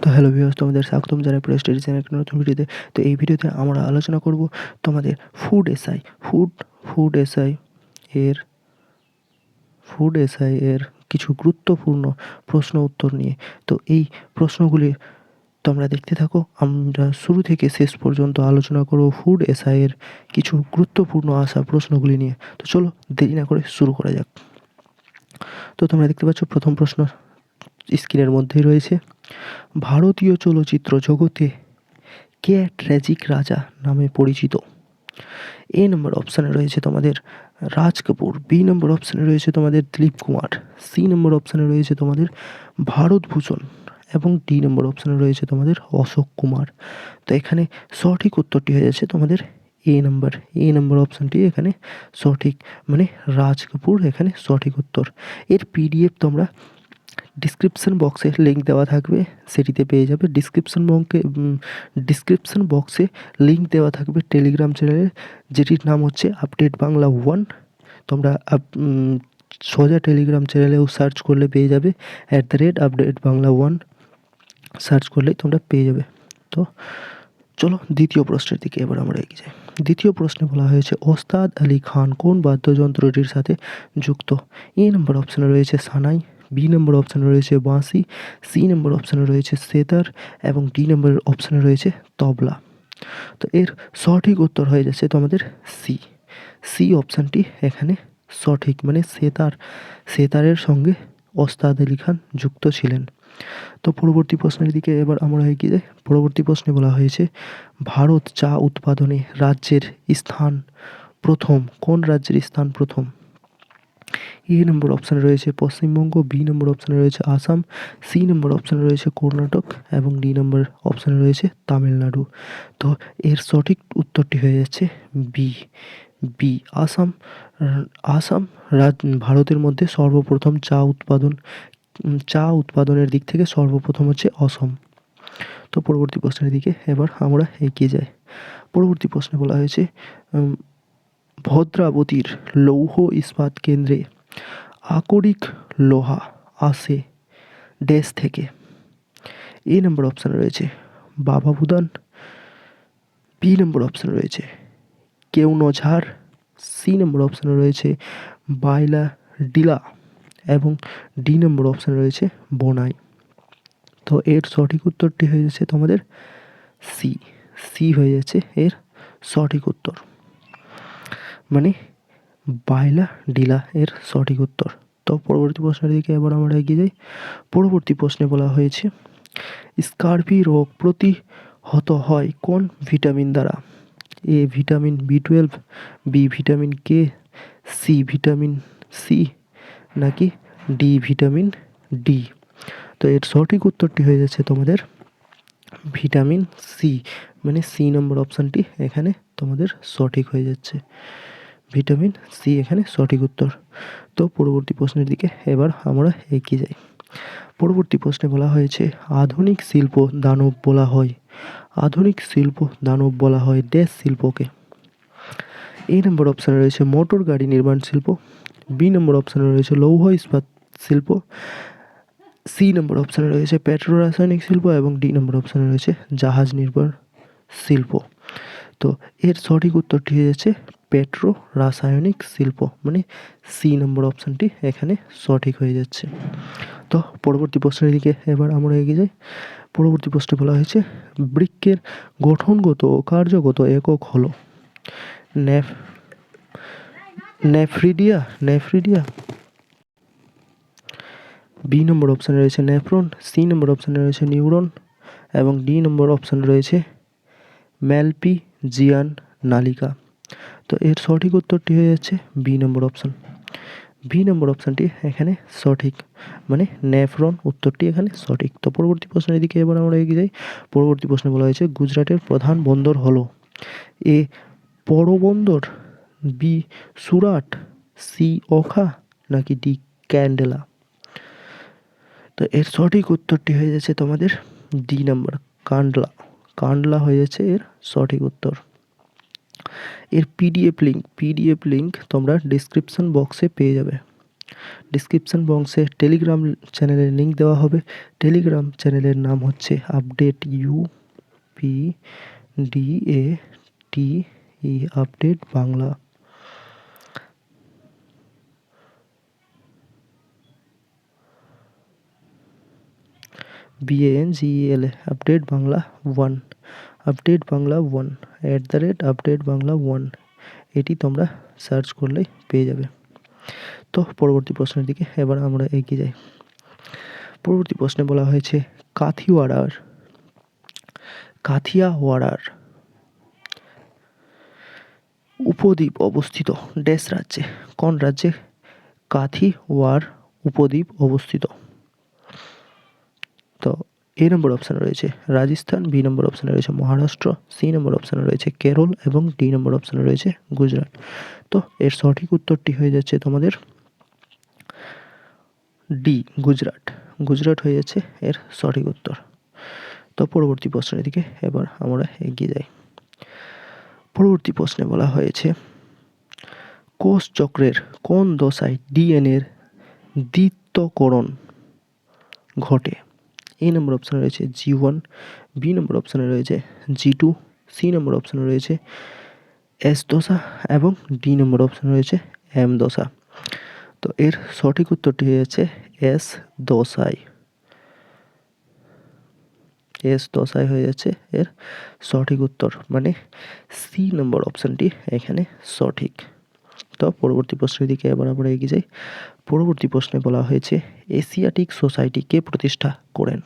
তো hello viewers তোমাদের স্বাগতম জানাই প্রেস চ্যানেল একটা নতুন ভিডিওতে তো। এই ভিডিওতে আমরা আলোচনা করব তোমাদের food SI food food SI এর ফুড এসআই এর কিছু গুরুত্বপূর্ণ প্রশ্ন উত্তর নিয়ে। তো এই প্রশ্নগুলি তোমরা দেখতে থাকো, আমরা শুরু থেকে শেষ পর্যন্ত আলোচনা করব ফুড এসআই এর কিছু গুরুত্বপূর্ণ আসা প্রশ্নগুলি নিয়ে। তো চলো দেরি না করে শুরু করা যাক। তো তোমরা দেখতে পাচ্ছ প্রথম প্রশ্ন স্ক্রিনের মধ্যেই রয়েছে। ভারতীয় চলচ্চিত্র জগতে কে ট্র্যাজিক রাজা নামে পরিচিত? এ নম্বর অপশানে রয়েছে তোমাদের রাজ কাপুর, বি নম্বর অপশানে রয়েছে তোমাদের দিলীপ কুমার, সি নম্বর অপশানে রয়েছে তোমাদের ভারতভূষণ এবং ডি নম্বর অপশানে রয়েছে তোমাদের অশোক কুমার। তো এখানে সঠিক উত্তরটি হয়ে যাচ্ছে তোমাদের এ নম্বর। এ নম্বর অপশানটি এখানে সঠিক মানে রাজ কাপুর এখানে সঠিক উত্তর। এর পিডিএফ তোমরা ডিসক্রিপশন বক্সে লিঙ্ক দেওয়া থাকবে, সেটিতে পেয়ে যাবে। ডিসক্রিপশন বঙ্কে ডিসক্রিপশন বক্সে লিঙ্ক দেওয়া থাকবে টেলিগ্রাম চ্যানেলে যেটির নাম হচ্ছে আপডেট বাংলা ওয়ান তোমরা সোজা টেলিগ্রাম চ্যানেলেও সার্চ করলে পেয়ে যাবে at the rate update Bangla one search করলেই তোমরা পেয়ে যাবে। তো, চলো দ্বিতীয় প্রশ্নের দিকে এবার আমরা এগিয়ে যাই। দ্বিতীয় প্রশ্নে বলা হয়েছে, ওস্তাদ আলী খান কোন বাদ্যযন্ত্রটির সাথে যুক্ত? এ নম্বর অপশানে রয়েছে সানাই। বি নম্বর অপশানে রয়েছে বাঁশি সি নম্বর অপশানে রয়েছে সেতার এবং ডি নম্বর অপশানে রয়েছে তবলা। তো এর সঠিক উত্তর হয়ে যাচ্ছে তো আমাদের সি সি অপশানটি এখানে সঠিক মানে সেতার, সেতারের সঙ্গে ওস্তাদ আলী খান যুক্ত ছিলেন। তো পরবর্তী প্রশ্নের দিকে এবার আমরা এগিয়ে পরবর্তী প্রশ্নে বলা হয়েছে, ভারত চা উৎপাদনে রাজ্যের স্থান প্রথম, কোন রাজ্যের স্থান প্রথম? এ নম্বর অপশানে রয়েছে পশ্চিমবঙ্গ বি নম্বর অপশানে রয়েছে আসাম সি নম্বর অপশানে রয়েছে কর্ণাটক এবং ডি নম্বর অপশানে রয়েছে তামিলনাড়ু। তো এর সঠিক উত্তরটি হয়ে যাচ্ছে বি বি আসাম আসাম রাজ, ভারতের মধ্যে সর্বপ্রথম চা উৎপাদন চা উৎপাদনের দিক থেকে সর্বপ্রথম হচ্ছে অসম। তো পরবর্তী প্রশ্নের দিকে এবার আমরা এগিয়ে যাই। পরবর্তী প্রশ্নে বলা হয়েছে ভদ্রাবতীর লৌহ ইস্পাত কেন্দ্রে আকরিক লোহা আসে ড্যাশ থেকে। এ নম্বর অপশান রয়েছে। বাবা ভুদান। বি নম্বর অপশান রয়েছে। কেউ নঝার সি নম্বর অপশানে রয়েছে বাইলা ডিলা এবং ডি নম্বর অপশানে রয়েছে বোনাই। তো এর সঠিক উত্তরটি হয়ে যাচ্ছে তোমাদের সি সি হয়ে যাচ্ছে এর সঠিক উত্তর। মানে বাইলা ডিলা এর সঠিক উত্তর। তো পরবর্তী প্রশ্নের দিকে এবার আমরা এগিয়ে যাই। পরবর্তী প্রশ্নে বলা হয়েছে স্কারভি রোগ প্রতিহত হয় কোন ভিটামিন দ্বারা? A vitamin B twelve, B vitamin K, C vitamin C নাকি ডি ভিটামিন ডি? তো এর সঠিক উত্তরটি হয়ে যাচ্ছে তোমাদের ভিটামিন সি মানে সি নম্বর অপশানটি এখানে তোমাদের সঠিক হয়ে যাচ্ছে। ভিটামিন সি এখানে সঠিক উত্তর। তো পরবর্তী প্রশ্নের দিকে এবার আমরা এগিয়ে যাই। পরবর্তী প্রশ্নে বলা হয়েছে, আধুনিক শিল্প দানব বলা হয়। আধুনিক শিল্প দানব বলা হয় ড্যাশ শিল্পকে। এই নম্বর অপশানে রয়েছে মোটর গাড়ি নির্মাণ শিল্প। বি নম্বর অপশানে রয়েছে লৌহ ইস্পাত শিল্প। সি নম্বর অপশানে রয়েছে পেট্রো রাসায়নিক শিল্প এবং ডি নম্বর অপশানে রয়েছে জাহাজ নির্মাণ শিল্প। তো এর সঠিক উত্তরটি হয়ে যাচ্ছে পেট্রো রাসায়নিক শিল্প মানে সি নম্বর অপশানটি এখানে সঠিক হয়ে যাচ্ছে। তো পরবর্তী প্রশ্নের দিকে এবার আমরা এগিয়ে যাই। পরবর্তী প্রশ্নে বলা হয়েছে বৃক্কের গঠনগত ও কার্যগত একক হলো নেফ, নেফ্রিডিয়া নেফ্রিডিয়া। বি নম্বর অপশানে রয়েছে নেফ্রন সি নম্বর অপশানে রয়েছে নিউরন, এবং ডি নম্বর অপশানে রয়েছে ম্যালপি জিয়ান নালিকা। তো এর সঠিক উত্তরটি হয়ে যাচ্ছে B number option B number অপশানটি এখানে সঠিক মানে নেফ্রন উত্তরটি এখানে সঠিক। তো পরবর্তী প্রশ্নের দিকে এবার আমরা এগিয়ে যাই। পরবর্তী প্রশ্নে বলা হয়েছে, গুজরাটের প্রধান বন্দর হলো এ বন্দর বি সুরাট সি ওখা, নাকি ডি ক্যান্ডেলা? তো এর সঠিক উত্তরটি হয়ে যাচ্ছে তোমাদের ডি নাম্বার কান্ডলা। কান্ডলা হয়ে যাচ্ছে এর সঠিক উত্তর। এর পিডিএফ লিঙ্ক পিডিএফ লিঙ্ক তোমরা ডিসক্রিপশন বক্সে পেয়ে যাবে। ডিসক্রিপশন বক্সে টেলিগ্রাম চ্যানেলের লিঙ্ক দেওয়া হবে। টেলিগ্রাম চ্যানেলের নাম হচ্ছে update U P D A T E update Bangla. BAN GL update Bangla one update Bangla one at the rate update Bangla one এটি তোমরা সার্চ করলেই পেয়ে যাবে। তো পরবর্তী প্রশ্নের দিকে এবার আমরা এগিয়ে যাই। পরবর্তী প্রশ্নে বলা হয়েছে, কাথিওয়াড়ার, কাথিয়াওয়াড়ার উপদ্বীপ অবস্থিত ড্যাশ রাজ্যে, কোন রাজ্যে কাথিওয়ার উপদ্বীপ অবস্থিত? তো এ নম্বর অপশানে রয়েছে রাজস্থান, বি নম্বর অপশানে রয়েছে মহারাষ্ট্র, সি নম্বর অপশানে রয়েছে কেরল এবং ডি নম্বর অপশানে রয়েছে গুজরাট। তো এর সঠিক উত্তরটি হয়ে যাচ্ছে তোমাদের ডি, গুজরাট। গুজরাট হয়ে যাচ্ছে এর সঠিক উত্তর। তো পরবর্তী প্রশ্নের দিকে এবার আমরা এগিয়ে যাই। পরবর্তী প্রশ্নে বলা হয়েছে, কোষ চক্রের কোন দশায় ডিএনএর দ্বিত্বকরণ ঘটে? এ নম্বর অপশানে রয়েছে জি ওয়ান বি নম্বর অপশানে রয়েছে জি টু সি নম্বর অপশানে রয়েছে এস দশা এবং ডি নম্বর অপশানে রয়েছে এম দশা। তো এর সঠিক উত্তরটি হয়ে যাচ্ছে এস দশায় এস দশায় হয়ে যাচ্ছে এর সঠিক উত্তর মানে সি নম্বর অপশানটি এখানে সঠিক। তো পরবর্তী প্রশ্নের দিকে এবার আমরা এগিয়ে যাই। পরবর্তী প্রশ্নে বলা হয়েছে এশিয়াটিক সোসাইটি কে প্রতিষ্ঠা করেন?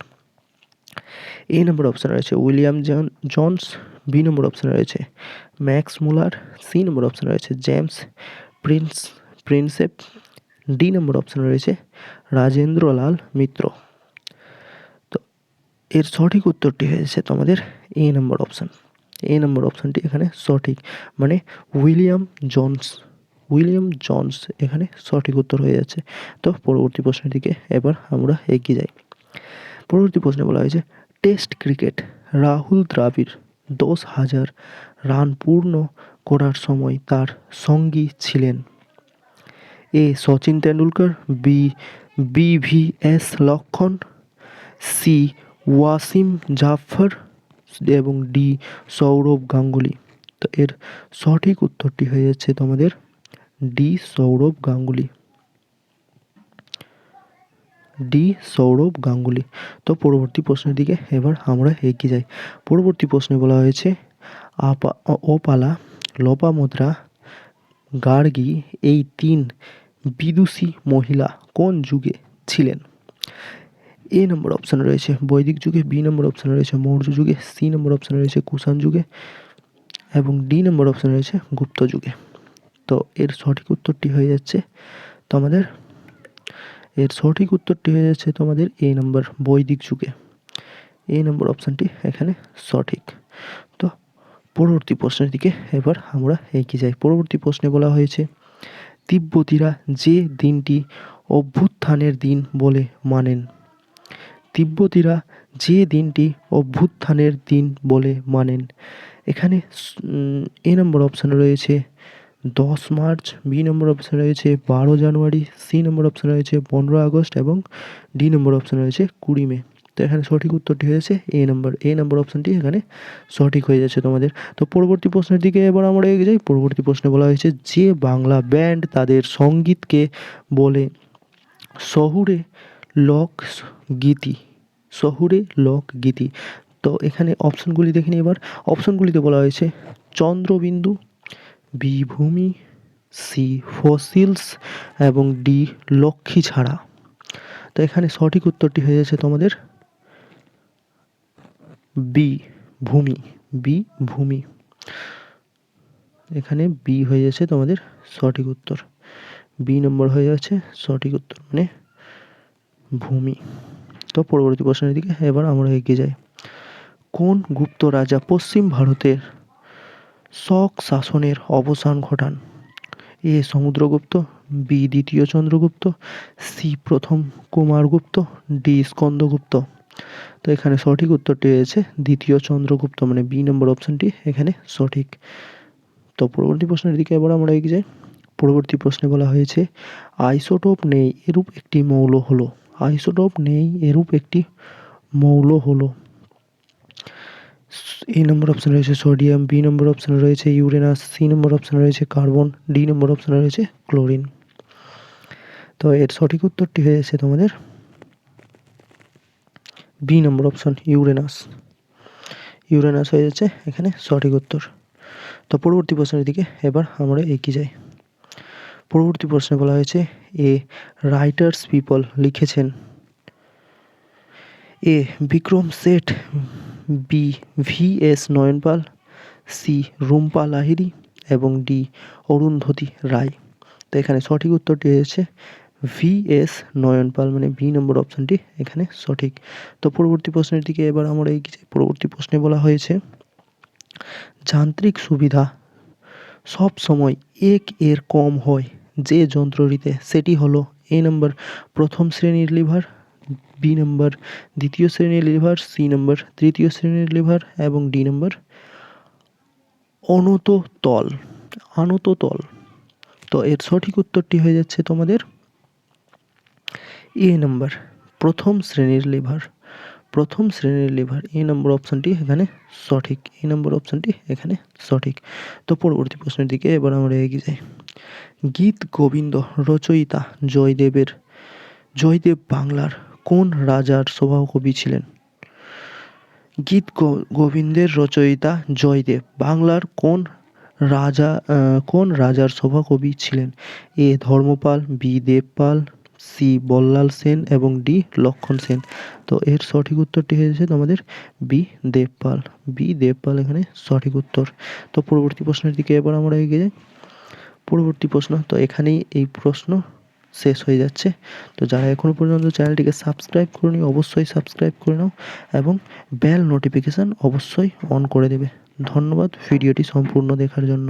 এ নম্বর অপশানে রয়েছে William John, Johns, B number অপশানে রয়েছে ম্যাক্স মুলার, সি নম্বর অপশানে রয়েছে James Prince, Prinsep, D number অপশানে রয়েছে রাজেন্দ্রলাল মিত্র। তো এর সঠিক উত্তরটি হয়েছে তোমাদের এ নম্বর অপশান। এ নম্বর অপশানটি এখানে সঠিক মানে উইলিয়াম জনস। উইলিয়াম জনস এখানে সঠিক উত্তর হয়ে যাচ্ছে। তো পরবর্তী প্রশ্নের দিকে এবার আমরা এগিয়ে যাই। পরবর্তী প্রশ্নে বলা হয়েছে, টেস্ট ক্রিকেট রাহুল দ্রাবিড় দশ হাজার রান পূর্ণ করার সময় তার সঙ্গী ছিলেন। A, Sachin Tendulkar, B B V S Laxman, C, Wasim Jaffer এবং ডি সৌরভ গাঙ্গুলি। তো এর সঠিক উত্তরটি হয়ে যাচ্ছে তোমাদের ডি সৌরভ গাঙ্গুলি। ডি সৌরভ গাঙ্গুলি। তো পরবর্তী প্রশ্নের দিকে এবার আমরা এগিয়ে যাই। পরবর্তী প্রশ্নে বলা হয়েছে, আপা ওপালা লোপামুদ্রা, গার্গী এই তিন বিদুষী মহিলা কোন যুগে ছিলেন? এ নম্বর অপশান রয়েছে বৈদিক যুগে, বি নম্বর অপশানে রয়েছে মৌর্য যুগে, সি নম্বর অপশান রয়েছে কুষাণ যুগে, এবং ডি নম্বর অপশান রয়েছে গুপ্ত যুগে। তো এর সঠিক উত্তরটি হয়ে যাচ্ছে তোমাদের। এর সঠিক উত্তরটি হয়ে যাচ্ছে তোমাদের এ নম্বর বৈদিক যুগে। এই নম্বর অপশানটি এখানে সঠিক। তো পরবর্তী প্রশ্নের দিকে এবার আমরা এগিয়ে যাই। পরবর্তী প্রশ্নে বলা হয়েছে, তিব্বতীরা যে দিনটি অভ্যুত্থানের দিন বলে মানেন? তিব্বতীরা যে দিনটি অভ্যুত্থানের দিন বলে মানেন? এখানে এ নম্বর অপশানে রয়েছে দশ মার্চ, বি নম্বর অপশানে রয়েছে বারো জানুয়ারি, সি নম্বর অপশানে রয়েছে পনেরো আগস্ট এবং ডি নম্বর অপশানে রয়েছে কুড়ি মে। তো এখানে সঠিক উত্তরটি হয়েছে এ নম্বর এ নম্বর অপশানটি এখানে সঠিক হয়ে যাচ্ছে তোমাদের। তো পরবর্তী প্রশ্নের দিকে এবার আমরা এগিয়ে যাই। পরবর্তী প্রশ্নে বলা হয়েছে, যে বাংলা ব্যান্ড তাদের সঙ্গীতকে বলে, শহুরে লোক গীতি, শহুরে লোক গীতি। তো এখানে অপশনগুলি দেখে নিই এবার। অপশনগুলিতে বলা হয়েছে, Chandrabindu B Bhoomi C fossils এবং ডি লক্ষ্মী ছাড়া। তো এখানে সঠিক উত্তরটি হয়ে যাচ্ছে তোমাদের বি ভূমি বি ভূমি এখানে বি হয়ে যাচ্ছে তোমাদের সঠিক উত্তর। বি নম্বর হয়ে যাচ্ছে সঠিক উত্তর মানে ভূমি। তো পরবর্তী প্রশ্নের দিকে এবার আমরা এগিয়ে যাই। কোন গুপ্ত রাজা পশ্চিম ভারতের শক শাসনের অবসান ঘটান। এ সমুদ্রগুপ্ত, বি দ্বিতীয় চন্দ্রগুপ্ত, সি প্রথম কুমারগুপ্ত, ডি স্কন্দগুপ্ত। তো এখানে সঠিক উত্তরটি হয়েছে দ্বিতীয় চন্দ্রগুপ্ত মানে বি নম্বর অপশানটি এখানে সঠিক। তো পরবর্তী প্রশ্নের দিকে এবার আমরা এগিয়ে যাই। পরবর্তী প্রশ্নে বলা হয়েছে, আইসোটোপ নেই এরূপ একটি মৌল হলো। আইসোটোপ নেই এরূপ একটি মৌল হলো। এ নম্বর অপশানে রয়েছে সোডিয়াম বি নম্বর অপশানে রয়েছে ইউরেনাস সি নম্বর অপশানে রয়েছে কার্বন ডি নম্বর অপশানে রয়েছে ক্লোরিন তো এর সঠিক উত্তরটি হয়ে যাচ্ছে তোমাদের B number option Uranus Uranus হয়ে যাচ্ছে এখানে সঠিক উত্তর। তো পরবর্তী প্রশ্নের দিকে এবার আমরা এগিয়ে যাই। পরবর্তী প্রশ্নে বলা হয়েছে, এ রাইটার্স পিপল লিখেছেন, A Vikram Seth B V S Naipaul, C Jhumpa Lahiri এবং ডি অরুন্ধতী রায়। তো এখানে সঠিক উত্তরটি হয়েছে ভি এস নয়নপাল মানে বি নম্বর অপশানটি এখানে সঠিক। তো পরবর্তী প্রশ্নের দিকে এবার আমরা এগিয়ে পরবর্তী প্রশ্নে বলা হয়েছে, যান্ত্রিক সুবিধা সব সময় এক এর কম হয় যে যন্ত্রটিতে, সেটি হলো এ নম্বর প্রথম শ্রেণির লিভার বি নম্বর, দ্বিতীয় শ্রেণির লিভার, সি নম্বর, তৃতীয় শ্রেণির লিভার এবং ডি নম্বর। অনত তল আনত তল। তো এর সঠিক উত্তরটি হয়ে যাচ্ছে তোমাদের এ নম্বর, প্রথম শ্রেণির লিভার। প্রথম শ্রেণির লিভার, এ নম্বর অপশানটি এখানে সঠিক, এ নম্বর অপশানটি এখানে সঠিক। তো পরবর্তী প্রশ্নের দিকে এবার আমরা এগিয়ে যাই। গীত গোবিন্দ রচয়িতা জয়দেবের, জয়দেব বাংলার কোন রাজার সভাকবি ছিলেন? গীত গোবিন্দের রচয়িতা জয়দেব। বাংলার কোন রাজা কোন রাজার সভাকবি ছিলেন? A. Dharmapala, B. Devapala, C. Ballal Sen এবং ডি. লক্ষণ সেন। তো এর সঠিক উত্তরটি হয়েছে তোমাদের বি. দেবপাল। বি. দেবপাল এখানে সঠিক উত্তর। তো পরবর্তী প্রশ্নের দিকে এবার আমরা এগিয়ে যাই। পরবর্তী প্রশ্ন। তো এখানেই এই প্রশ্ন শেষ হয়ে যাচ্ছে। তো যারা এখনও পর্যন্ত চ্যানেলটিকে সাবস্ক্রাইব করনি, অবশ্যই সাবস্ক্রাইব করে নাও এবং বেল নোটিফিকেশান অবশ্যই অন করে দেবে। ধন্যবাদ, ভিডিওটি সম্পূর্ণ দেখার জন্য।